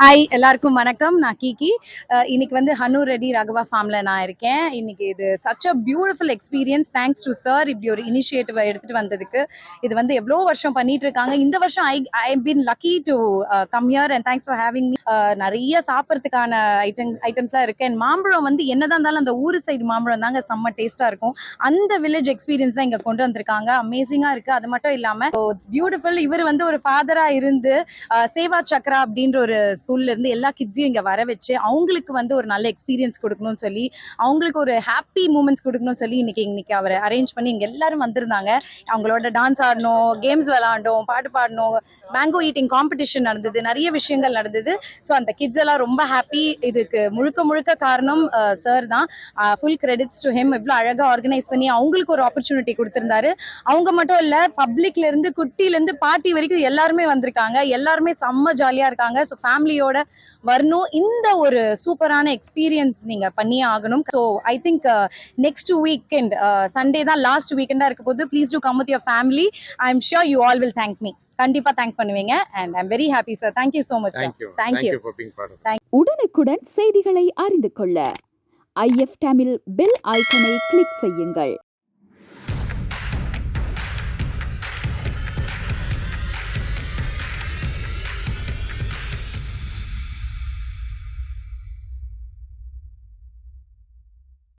Hi எல்லாருக்கும் வணக்கம். நான் கீகி. இன்னைக்கு வந்து ஹனு ரெடி ரகவா ஃபார்ம்ல நான் இருக்கேன். இன்னைக்கு இது such a beautiful experience thanks to sir இப்படி ஒரு இனிஷியேட்டிவ் எடுத்துட்டு வந்ததுக்கு. இது வந்து எவ்வளோ வருஷம் பண்ணிட்டு இருக்காங்க. இந்த வருஷம் I I been lucky to come here and thanks for having நிறைய சாப்பிட்றதுக்கான ஐட்டம் ஐட்டம்ஸ்லாம் இருக்கு. அண்ட் மாம்பழம் வந்து என்னதான் இருந்தாலும் அந்த ஊர் சைடு மாம்பழம் தாங்க செம்ம டேஸ்ட்டாக இருக்கும். அந்த வில்லேஜ் எக்ஸ்பீரியன்ஸ் தான் இங்கே கொண்டு வந்திருக்காங்க. அமேசிங்காக இருக்குது அது மட்டும் இல்லாமல் இட்ஸ் பியூட்டிஃபுல் இவர் வந்து ஒரு ஃபாதராக இருந்து சேவா சக்ரா அப்படின்ற ஒரு ஸ்கூல்ல இருந்து எல்லா கிட்ஸையும் இங்க வர வச்சு அவங்களுக்கு வந்து ஒரு நல்ல எக்ஸ்பீரியன்ஸ் கொடுக்கணும்னு சொல்லி அவங்களுக்கு ஒரு ஹாப்பி மூமெண்ட்ஸ் கொடுக்கணும்னு சொல்லி இன்னைக்கு இன்னைக்கு அவர் அரேஞ்ச் பண்ணி இங்க எல்லாரும் வந்திருந்தாங்க. அவங்களோட டான்ஸ் ஆடணும் கேம்ஸ் விளாண்டோம் பாட்டு பாடணும் மேங்கோ ஈட்டிங் காம்படிஷன் நடந்தது நிறைய விஷயங்கள் நடந்தது. ஸோ அந்த கிட்ஸ் எல்லாம் ரொம்ப ஹாப்பி இதுக்கு முழுக்க முழுக்க காரணம் சார் தான். ஃபுல் கிரெடிட்ஸ் டு ஹெம் இவ்வளோ அழகாக ஆர்கனைஸ் பண்ணி அவங்களுக்கு ஒரு ஆப்பர்ச்சுனிட்டி கொடுத்துருந்தாரு. அவங்க மட்டும் இல்லை பப்ளிக்ல இருந்து குட்டில இருந்து பார்ட்டி வரைக்கும் எல்லாருமே வந்திருக்காங்க. எல்லாருமே செம்ம ஜாலியாக இருக்காங்க. ஸோ ஃபேமிலி ஃபேமிலியோட வரணும். இந்த ஒரு சூப்பரான எக்ஸ்பீரியன்ஸ் நீங்க பண்ணியே ஆகணும். So I think next weekend Sunday தான் லாஸ்ட் வீக்கெண்டா இருக்க போது please do come with your family I am sure you all will thank me கண்டிப்பா தேங்க் பண்ணுவீங்க. And I'm very happy sir thank you so much it. உடனுக்குடன் செய்திகளை அறிந்து கொள்ள ஐஎஃப் தமிழ் பெல் ஐக்கனை கிளிக் செய்யுங்கள்.